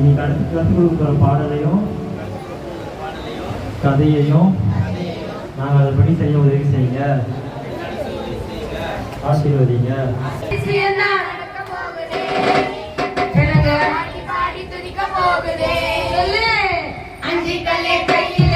இன்னைக்கு அடுத்து கற்றுக் கொடுக்குற பாடலையும் கதையையும் நாங்கள் அதை படி செய்ய உதவி செய்யுங்க. ஆசீர்வதிங்க. அஞ்சு கலை கையில்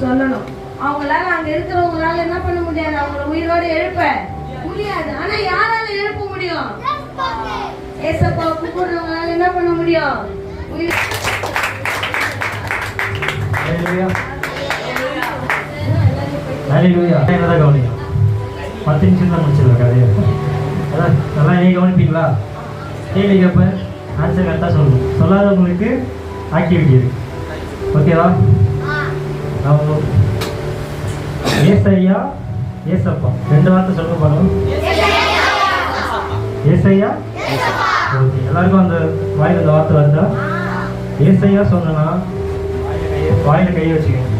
சொல்லணும். அவங்களால அங்க இருக்கிறவங்களால என்ன பண்ண முடியாது? அவங்கள உயிரோட எழுப்ப. முடியாது. ஆனா யாரால எழுப்ப முடியும்? ஏசப்பா கூப்பிடுறவங்களால என்ன பண்ண முடியும்? பத்து நிமிஷம் தான் முடிச்சிடலாம் கதையை அதான் நல்லா நீங்கள் கவனிப்பீங்களா? கேள்வி கேட்பேன் ஆன்சர் கரெக்டாக சொல்லணும் சொல்லாதவங்களுக்கு ஆக்டிவிட்டி இருக்கு ஓகேவா நம்ம ஏசையா ஏசப்பா. ரெண்டு வார்த்தை சொல்ல போகிறோம் ஏசையா ஓகே. எல்லாருக்கும் அந்த வாயில் அந்த வார்த்தை வருதா? ஏசையா சொன்னா வாயில கையை வச்சுக்கணும்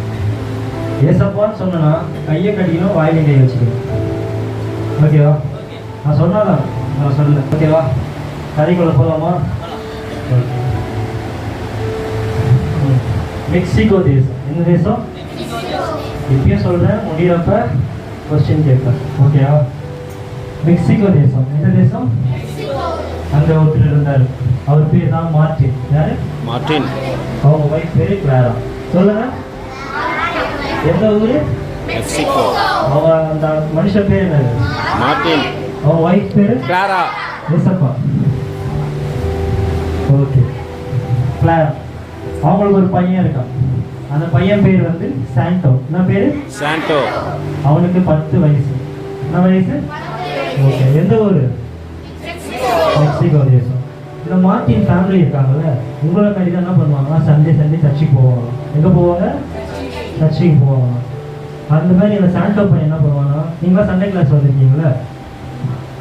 ஏசப்பான்னு சொன்னா கையை கட்டிக்கணும் வாயில கையை வச்சுக்கணும் ஓகேவா? நான் சொன்னாதான் நான் சொல்லல ஓகேவா? கதைக்குள்ள போகலாமா ஓகே. ம். மெக்சிகோ தேசம். என்ன தேசம்? இப்பயும் சொல்றேன் முடியறப்ப கொஸ்டின் கேட்பேன். ஓகேவா மெக்சிகோ தேசம். எந்த தேசம்? அங்க ஒருத்தர் இருந்தாரு அவர் பேர் தான் மார்டின். யாரு? மார்டின். அவங்க ஒய்ஃப் பேரு கிளாரா. சொல்லுங்க. எந்த ஊரு? மெக்சிகோ. அவங்க அந்த மனுஷன் பேர் என்னது மார்டின். அவங்க ஒய்ஃப் பேரு? கிளாரா. ஏசப்பா ஓகே கிளாரா. அவங்களுக்கு ஒரு பையன் இருக்கான். அந்த பையன் பேர் வந்து சாண்டோ. என்ன பேரு? சாண்டோ. அவனுக்கு பத்து வயசு. என்ன வயசு? ஓகே. எந்த ஊரு? மெக்சிகோ. தேசம் இந்த மார்ட்டின் ஃபேமிலி இருக்காங்கல்ல உங்களை தான் என்ன பண்ணுவாங்கன்னா சண்டே சண்டே சர்ச்சுக்கு போவாங்க. எங்கே போவாங்க? சர்ச்சுக்கு போவாங்க. அந்த மாதிரி அந்த சாண்டோ பையன் என்ன பண்ணுவாங்கன்னா நீங்களா சண்டே கிளாஸ் வந்திருக்கீங்களே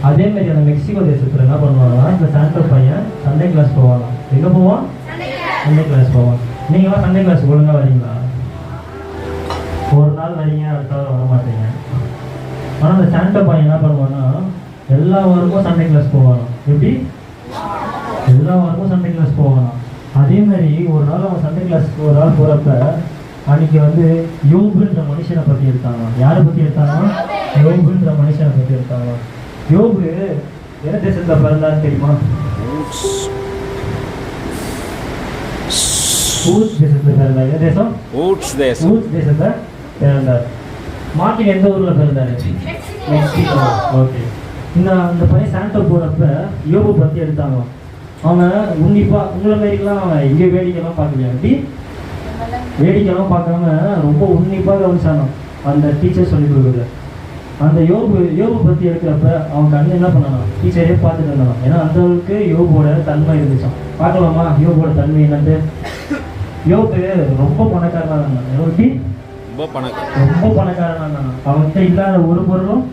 அதே மாதிரி அந்த மெக்சிகோ தேசத்தில் என்ன பண்ணுவாங்கன்னா இந்த சாண்டோ பையன் சண்டே கிளாஸ் போவாங்க எங்கே போவான்? சண்டே கிளாஸ் போவான். நீங்களாம் சண்டே கிளாஸ் ஒழுங்காக வரீங்களா? ஒரு நாள் வரீங்க அடுத்த நாள் வர மாட்டீங்க. ஆனால் அந்த சாண்ட பையன் என்ன பண்ணுவான்னா எல்லா வாரமும் சண்டே கிளாஸ் போவானா எப்படி? எல்லா வாரமும் சண்டே கிளாஸ் போவானா அதே மாதிரி ஒரு நாள் அவன் சண்டே கிளாஸ்க்கு ஒரு நாள் போகிறப்ப அன்னைக்கு வந்து யோபுன்ற மனுஷனை பற்றி எடுத்தாங்க யாரை பற்றி எடுத்தாங்க யோபுன்ற மனுஷனை பற்றி எடுத்தாங்க யோபு என்ன தேசத்தில் பிறந்தான்னு தெரியுமா? ஊஸ் தேசத்தில் பிறந்தார் எந்த தேசம். ஊட்ஸ் தேசம். ஊஸ் தேசத்தில் பிறந்தார். மார்ட்டின் எந்த ஊரில் பிறந்தாரு? Mexico okay. இந்த அந்த பையன் சாண்டோ போகிறப்ப யோபு பற்றி எடுத்தாங்க. அவன் உன்னிப்பாக உங்களை மாரிலாம் அவன் எங்கே வேடிக்கைலாம் பார்க்கலையா? எப்படி? வேடிக்கைலாம் பார்க்காம ரொம்ப உன்னிப்பாக கவனிச்சானோ அந்த டீச்சர் சொல்லி கொடுக்குறது. அந்த யோபு யோபு பற்றி எடுக்கிறப்ப அவன் கண்ணு என்ன பண்ணானா? டீச்சரே பார்த்துட்டு இருந்தான். ஏன்னா அந்த அளவுக்கு யோபோட தன்மை இருந்துச்சான் பார்க்கலாமா? யோபோட தன்மை என்னது யோபு ரொம்ப பணக்காரனா எப்படி ரொம்ப பணக்கார ரொம்ப பணக்காரனா அவன்கிட்ட இல்லாத ஒரு பொருளும்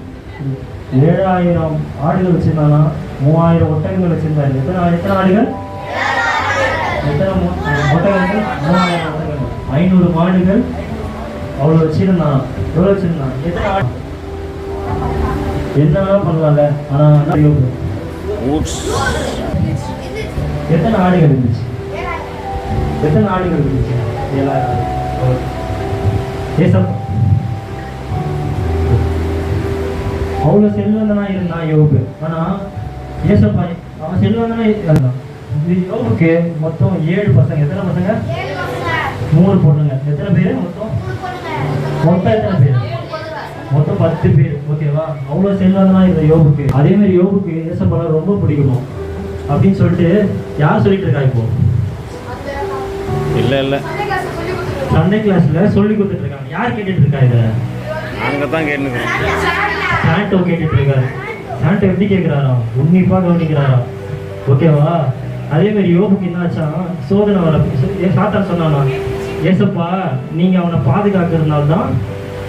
ஏழாயிரம் ஆடுகள் வச்சிருந்தானா? மூவாயிரம் ஒட்டகங்கள் வச்சிருந்தாரு. எத்தனை எத்தனை ஆடுகள்? எத்தனை ஒட்டகங்கள்? மூவாயிரம் ஒட்டகங்கள். ஐநூறு மாடுகள் அவ்வளோ வச்சிருந்தான். எவ்வளோ வச்சிருந்தான்? எத்தனை ஆடு? என்ன வேணா பண்ணலாம்ல? ஆனா ஆனா யோபு. ஊட்ஸ் எத்தனை ஆடுகள் இருந்துச்சு? எத்தனை ஆடுகள் இருந்துச்சு? ஏழாயிரம். ஏசப்பா அவ்வளோ செல்வந்தனா இருந்தான் யோபு. ஆனா ஏசப்பா அவன் செல்வந்தனா இருந்தான் இது யோபுக்கு மொத்தம் ஏழு பசங்க. எத்தனை பசங்க? மூணு பொண்ணுங்க. எத்தனை பேரு? மொத்தம்? மொத்தம் எத்தனை பேர்? மொத்தம் பத்து பேர். ஓகேவா? அவ்வளோ செல்வந்தனா இருந்த யோபுக்கு. அதே மாதிரி யோபுக்கு ஏசப்பால ரொம்ப பிடிக்குமா அப்படின்னு சொல்லிட்டு யார் சொல்லிட்டு இருக்கா இப்போ? இல்லை இல்லை. சண்டே கிளாஸ்ல சொல்லி கொடுத்துட்டு இருக்காங்க யார் கேட்டுட்டு இருக்கா இதை? நாங்கள் தான் கேட்டுக்கிறோம் சாண்டோ கேட்டுட்டு இருக்காரு சாண்டோ எப்படி கேட்கிறாராம் உன்னிப்பா கவனிக்கிறாராம் ஓகேவா? அதே மாதிரி யோபுக்கு என்னாச்சா சோதனை வர சாத்தான் சொன்னானா? ஏசப்பா நீங்க அவனை பாதுகாக்கிறதுனால தான்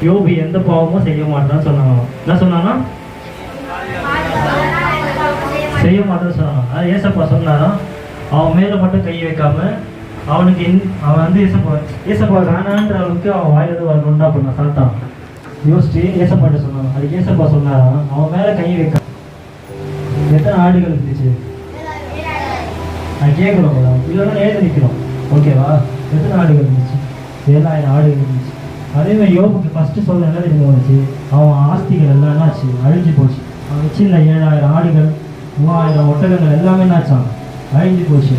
யோபு எந்த பாவமும் செய்ய மாட்டான்னு சொன்னாங்க என்ன சொன்னானா? செய்ய மாட்டேன்னு சொன்னான். அது ஏசப்பா சொன்னாராம் அவன் மேல மட்டும் கை வைக்காம அவனுக்கு இன்- அவன் வந்து ஏசப்பா ஏசப்பா வேணான்ற அளவுக்கு அவன் வாயில் வரணும்னு தான் பண்ணான் சாத்தான். யோசிச்சு ஏசப்பாட்ட சொன்னான். அதுக்கு ஏசப்பா சொன்னாராம் அவன் மேல கை வைக்க. எத்தனை ஆடுகள் இருந்துச்சு? நான் கேட்குறோம் இல்லைன்னா எழுத நிற்கிறோம். ஓகேவா எத்தனை ஆடுகள் இருந்துச்சு? ஏழாயிரம் ஆடுகள் இருந்துச்சு. அதே மாதிரி யோபுக்கு ஃபஸ்ட்டு சொல்ல என்ன தெரியுமா வந்துச்சு அவன் ஆஸ்திகள் எல்லாம் என்னாச்சு? அழிஞ்சு போச்சு. அவன் வச்சிருந்த ஏழாயிரம் ஆடுகள் மூவாயிரம் ஒட்டகங்கள் எல்லாமே என்னாச்சான் அழிஞ்சு போச்சு.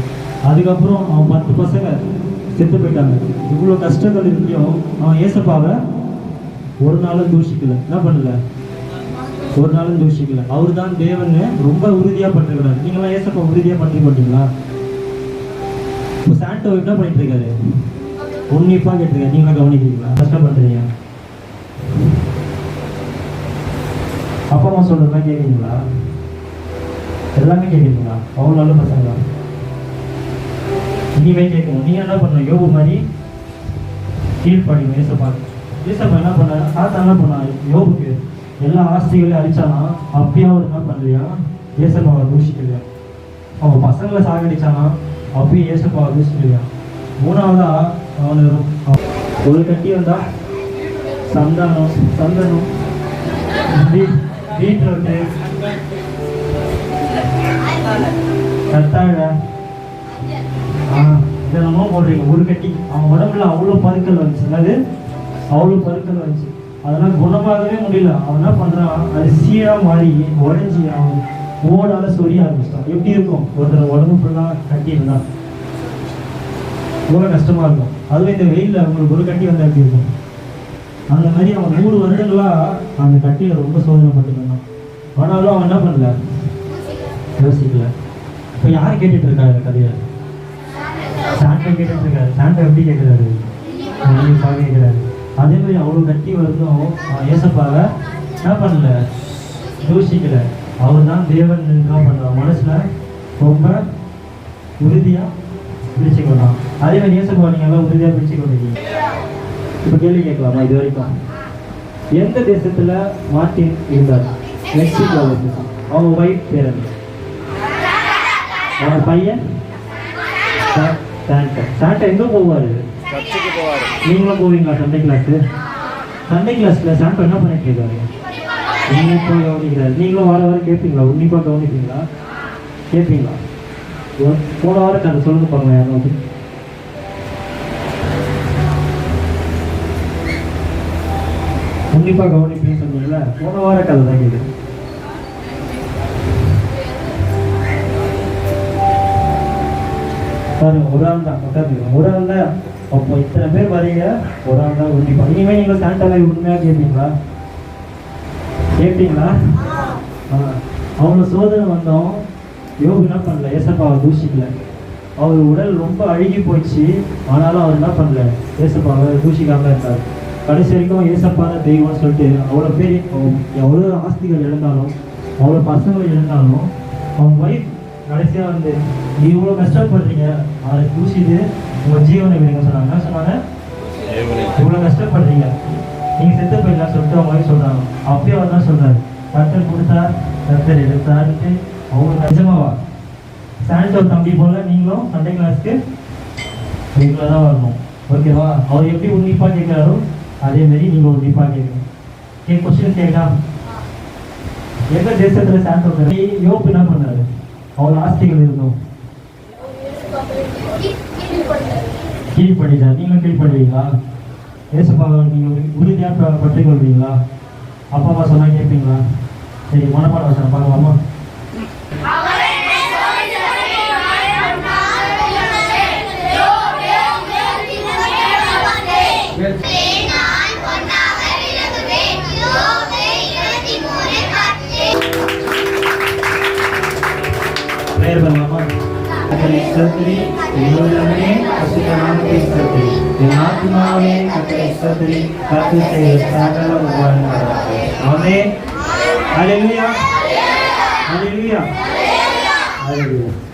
அதுக்கப்புறம் அவன் பத்து பசங்க செத்து போயிட்டாங்க. இவ்வளோ கஷ்டங்கள் இருக்கையும் அவன் ஏசப்பாவை ஒரு நாளும் தூஷிக்கல. என்ன பண்ணல? ஒரு நாளும் தூஷிக்கல. அவர் தான் தேவன் ரொம்ப உறுதியாக பண்ணிருக்கிறார் நீங்களாம் ஏசப்பா உறுதியாக பண்ணி பண்ணுறீங்களா இப்போ சாண்டோ என்ன பண்ணிட்டு இருக்காரு உன்னிப்பாக கேட்டிருக்காரு. நீங்களாம் கவனிக்கிறீங்களா? கஷ்டப்படுறீங்க அப்பா அம்மா சொல்றதெல்லாம் கேட்குறீங்களா? எல்லாமே கேட்குறீங்களா? அவ்வளோ பசங்களா? இனிமே கேட்கணும். நீ என்ன பண்ண யோபு மாதிரி கீழ்ப்படிங்க ஏசப்பா ஏசப்பா என்ன பண்ண? சாத்தா என்ன பண்ணா? யோபுக்கு எல்லா ஆஸ்திகளையும் அழிச்சானா அப்பயும் அவர் என்ன பண்ணலையா ஏசப்பாவை தூஷிக்கலையா அவன் பசங்களை சாகடிச்சானா? அப்பயும் ஏசப்பாவை தூஷிக்கலையா மூணாவதா அவனு ஒரு கட்டி வந்தா சந்தானம் சந்தனம். பீட்ரூட்டு கத்தாழை. இதெல்லாமோ போடுறீங்க ஒரு கட்டி. அவன் உடம்புல அவ்வளோ பருக்கள் வந்துச்சு. என்னது அவ்வளோ பருக்கள் வந்துச்சு. அதெல்லாம் குணமாகவே முடியல. அவன் என்ன பண்ணுறான் அது மாறி உடஞ்சி அவன் ஓடால சொரிய ஆரம்பிச்சிட்டான். எப்படி இருக்கும்? ஒருத்தர் உடம்பு ஃபுல்லாக கட்டி இருந்தா. ரொம்ப கஷ்டமாக இருக்கும். அதுவும் இந்த வெயில்ல அவங்களுக்கு ஒரு கட்டி வந்தால் எப்படி இருக்கும்? அந்த மாதிரி அவன் நூறு வருடங்களாக அந்த கட்டியில் ரொம்ப சோதனை இருந்தான். ஆனாலும் அவன் என்ன பண்ணல? யோசிக்கல. இப்போ யார் கேட்டுட்டு இருக்கா இந்த கதையை? சாண்டை கேட்டுட்டு இருக்காரு சாண்டை எப்படி கேட்குறாரு உன்னிப்பாக கேட்குறாரு அதே மாதிரி அவ்வளோ கட்டி வருதும் அவன் ஏசப்பாவை என்ன பண்ணல? யோசிக்கல அவர் தான் தேவன் என்ன பண்ணுறான் மனசில் ரொம்ப உறுதியாக பிடிச்சிக்கொண்டான் அதே மாதிரி ஏசப்பா நீங்க உறுதியாக பிடிச்சிக்கொண்டீங்க இப்போ கேள்வி கேட்கலாமா இது வரைக்கும் எந்த தேசத்தில் மார்ட்டின் இருந்தார்? மெக்சிகோ தேசம் அவங்க ஒய்ஃப் பேரன் அவன் பையன்? சாண்டா சாண்டா எங்க போவாரு? நீங்களும் போவீங்களா சண்டே கிளாஸ் சண்டே கிளாஸ்ல சாண்டா என்ன பண்ணிட்டு இருக்காரு உன்னிப்பா கவனிக்கிறாரு. நீங்களும் வார வாரம் கேட்பீங்களா? உன்னிப்பா கவனிப்பீங்களா? கேட்பீங்களா? போன வாரம் கதை சொல்லுங்க பாருங்க யாராவது உன்னிப்பா கவனிப்பீங்கன்னு சொன்னீங்கல்ல? போன வார கதை தான் கேட்குது பாருங்க ஒரு ஆள் தான் உட்காந்துங்க ஒரு ஆள் தான். அப்போ இத்தனை பேர் வரீங்க ஒரு ஆள் தான். உன்னிப்பா இனிமேல் நீங்கள் சாண்டாவை உண்மையாக கேட்பீங்களா கேட்பீங்களா ஆ. சோதனை வந்தோம். யோகு என்ன பண்ணல? ஏசப்பாவை தூஷிக்கல. அவர் உடல் ரொம்ப அழுகி போயிடுச்சு. ஆனாலும் அவர் என்ன பண்ணல? ஏசப்பாவை தூஷிக்காம இருந்தார். கடைசி வரைக்கும் ஏசப்பா தான் தெய்வம்னு சொல்லிட்டு அவ்வளோ பேர் எவ்வளோ ஆஸ்திகள் இழந்தாலும் அவ்வளோ பசங்களை இழந்தாலும் அவங்க ஒய்ஃப் கடைசியாக வந்து நீ இவ்வளோ கஷ்டப்படுறீங்க அதை பூசிட்டு உங்கள் ஜீவனை விடுங்க சொன்னாங்க. என்ன சொன்னாங்க? இவ்வளோ கஷ்டப்படுறீங்க. நீங்கள் செத்து போயிடலாம் சொல்லிட்டு அவங்க ஒய்ஃப் சொல்கிறாங்க அப்பயே அவர் தான் சொல்கிறாரு கத்தர் கொடுத்தார் கத்தர் எடுத்தாருன்ட்டு அவங்க நிஜமாவா? சாண்டோ தம்பி போல நீங்களும் சண்டே கிளாஸ்க்கு ரெகுலராக தான் வரணும். ஓகேவா அவர் எப்படி உன்னிப்பாக கேட்குறாரோ அதே மாதிரி நீங்கள் உன்னிப்பாக கேட்கணும். என் கொஸ்டின் கேட்டா? எந்த தேசத்துல சாண்டோ யோப்பு என்ன பண்ணாரு? அவர் ஆஸ்திகள் இருந்தோம் கீழ் பண்ணிட்டார் நீங்களும் கீழ் பண்ணுவீங்களா ஏசப்பாவை நீங்கள் உறுதியாக பற்றி கொள்வீங்களா அப்பா அம்மா சொன்னால் கேட்பீங்களா சரி மனப்பாட வசனம் பார்க்கலாமா நான் अग्रेसत्री योजने असुताम के स्त्री धनात्मा में अग्रेसत्री तत्व से सकल भगवान हमें हालेलुया। हालेलुया। हालेलुया।